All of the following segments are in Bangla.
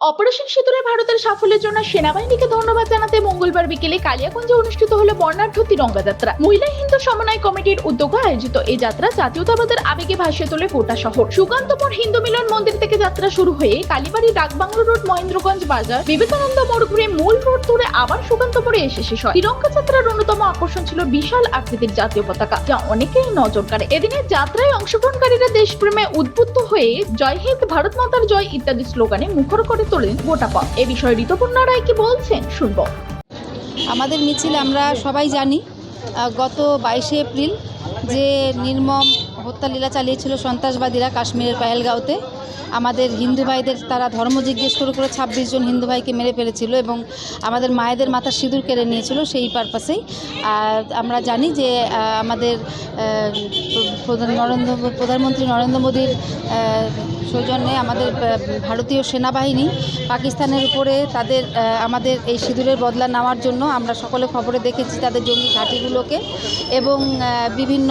অপারেশন সিঁদুরে ভারতের সাফল্যের জন্য সেনাবাহিনীকে ধন্যবাদ জানাতে মঙ্গলবার বিকেলে কালিয়াগঞ্জে অনুষ্ঠিত হলো বর্ণাঢ্য তিরঙ্গা যাত্রা। মহিলা হিন্দু সমন্বয় কমিটির উদ্যোগে আয়োজিত এই যাত্রা জাতীয়তাবাদের আবেগে ভাসিয়ে তোলে গোটা শহর। সুকান্তপুর হিন্দু মিলন মন্দির থেকে যাত্রা শুরু হয়ে কালীবাড়ি ডাকবাংলো রোড, মহেন্দ্রগঞ্জ বাজার, বিবেকানন্দ মোড় ঘুরে মূল রোড ধরে আবার সুকান্তপুরে এসে শেষ হয়। তিরঙ্গা যাত্রার অন্যতম আকর্ষণ ছিল বিশাল আকৃতির জাতীয় পতাকা, যা অনেকেই নজর কাড়ে। এদিনের যাত্রায় অংশগ্রহণকারীরা দেশপ্রেমে উদ্বুদ্ধ হয়ে জয় হিন্দ, ভারত মাতার জয় ইত্যাদি স্লোগানে মুখর করে তোলেন গোটা পথ। এ বিষয়ে ঋতুপর্ণা রায় কি বলছেন, শুনব। আমাদের মিছিল আমরা সবাই জানি গত বাইশে এপ্রিল যে নির্মম হত্যালীলা চালিয়েছিল সন্ত্রাসবাদীরা কাশ্মীরের পেহেলগাঁওতে, আমাদের হিন্দু ভাইদের তারা ধর্ম জিজ্ঞেস করে করে ছাব্বিশ জন হিন্দু ভাইকে মেরে ফেলেছিল এবং আমাদের মায়েদের মাথার সিঁদুর কেড়ে নিয়েছিল সেই পারপাসেই আর আমরা জানি যে আমাদের প্রধান নরেন্দ্র, প্রধানমন্ত্রী নরেন্দ্র মোদীর সৌজন্যে আমাদের ভারতীয় সেনাবাহিনী পাকিস্তানের উপরে তাদের আমাদের এই সিঁদুরের বদলা নেওয়ার জন্য আমরা সকলে খবরে দেখেছি তাদের জঙ্গি ঘাঁটিগুলোকে এবং বিভিন্ন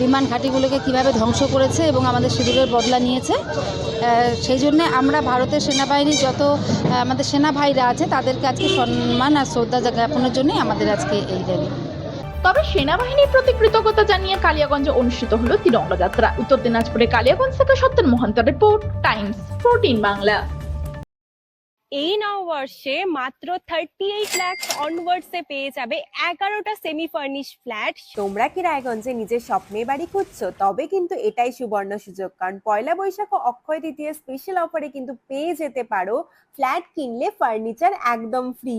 বিমান ঘাঁটিগুলোকে কীভাবে ধ্বংস করেছে এবং আমাদের সিঁদুরের বদলা নিয়েছে। সেই জন্যে আমরা ভারতের সেনাবাহিনীর যত আমাদের সেনা ভাইরা আছে তাদেরকে আজকে সম্মান আর শ্রদ্ধা জ্ঞাপনের জন্যই আমাদের আজকে এই র্যালি। তবে সেনাবাহিনীর প্রতি কৃতজ্ঞতা জানিয়ে কালিয়াগঞ্জে অনুষ্ঠিত হলো তিরঙ্গা যাত্রা। উত্তর দিনাজপুরে কালিয়াগঞ্জ থেকে Satyen Mahanta report, Times Fourteen Bangla. এই নববর্ষে মাত্র থার্টি এইট ল্যাক্স অনওয়ার্ডসে পেয়ে যাবে এগারোটা সেমি ফার্নিশ ফ্ল্যাট তোমরা কি রায়গঞ্জে নিজের স্বপ্নে বাড়ি খুঁজছো? তবে কিন্তু এটাই সুবর্ণ সুযোগ, কারণ পয়লা বৈশাখ ও অক্ষয় তৃতীয় স্পেশাল অফারে কিন্তু পেয়ে যেতে পারো। ফ্ল্যাট কিনলে ফার্নিচার একদম ফ্রি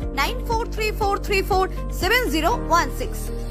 9434347016.